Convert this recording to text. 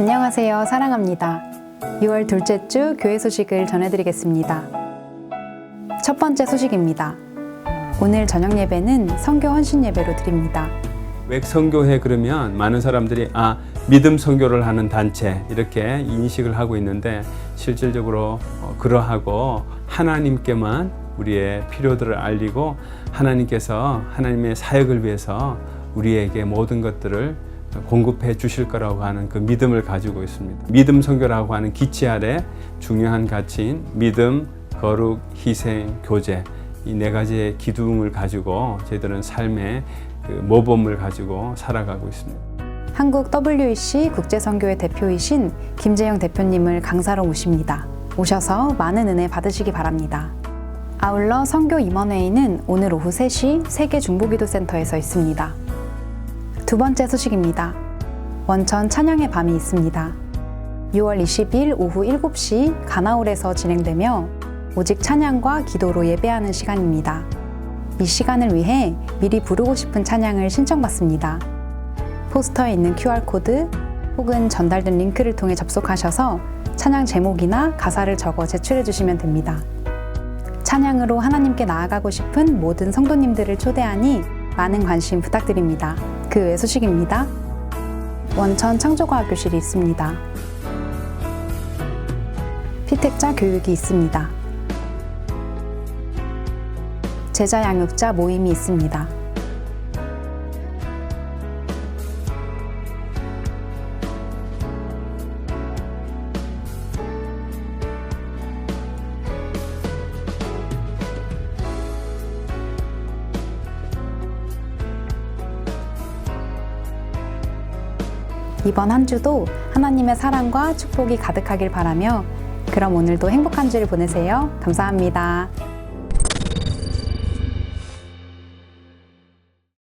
안녕하세요. 사랑합니다. 6월 둘째 주 교회 소식을 전해드리겠습니다. 첫 번째 소식입니다. 오늘 저녁 예배는 성교 헌신 예배로 드립니다. 웩성교회 그러면 많은 사람들이 아 믿음 선교를 하는 단체 이렇게 인식을 하고 있는데 실질적으로 어, 그러하고 하나님께만 우리의 필요들을 알리고 하나님께서 하나님의 사역을 위해서 우리에게 모든 것들을 공급해 주실 거라고 하는 그 믿음을 가지고 있습니다. 믿음 선교라고 하는 기치 아래 중요한 가치인 믿음, 거룩, 희생, 교제 이 네 가지의 기둥을 가지고 저희들은 삶의 그 모범을 가지고 살아가고 있습니다. 한국 WEC 국제선교회 대표이신 김재영 대표님을 강사로 모십니다. 오셔서 많은 은혜 받으시기 바랍니다. 아울러 선교 임원회의는 오늘 오후 3시 세계 중보기도센터에서 있습니다. 두 번째 소식입니다. 원천 찬양의 밤이 있습니다. 6월 20일 오후 7시 가나올에서 진행되며 오직 찬양과 기도로 예배하는 시간입니다. 이 시간을 위해 미리 부르고 싶은 찬양을 신청받습니다. 포스터에 있는 QR코드 혹은 전달된 링크를 통해 접속하셔서 찬양 제목이나 가사를 적어 제출해 주시면 됩니다. 찬양으로 하나님께 나아가고 싶은 모든 성도님들을 초대하니 많은 관심 부탁드립니다. 그외 소식입니다. 원천 창조과학교실이 있습니다. 피택자 교육이 있습니다. 제자 양육자 모임이 있습니다. 이번 한 주도 하나님의 사랑과 축복이 가득하길 바라며 그럼 오늘도 행복한 주를 보내세요. 감사합니다.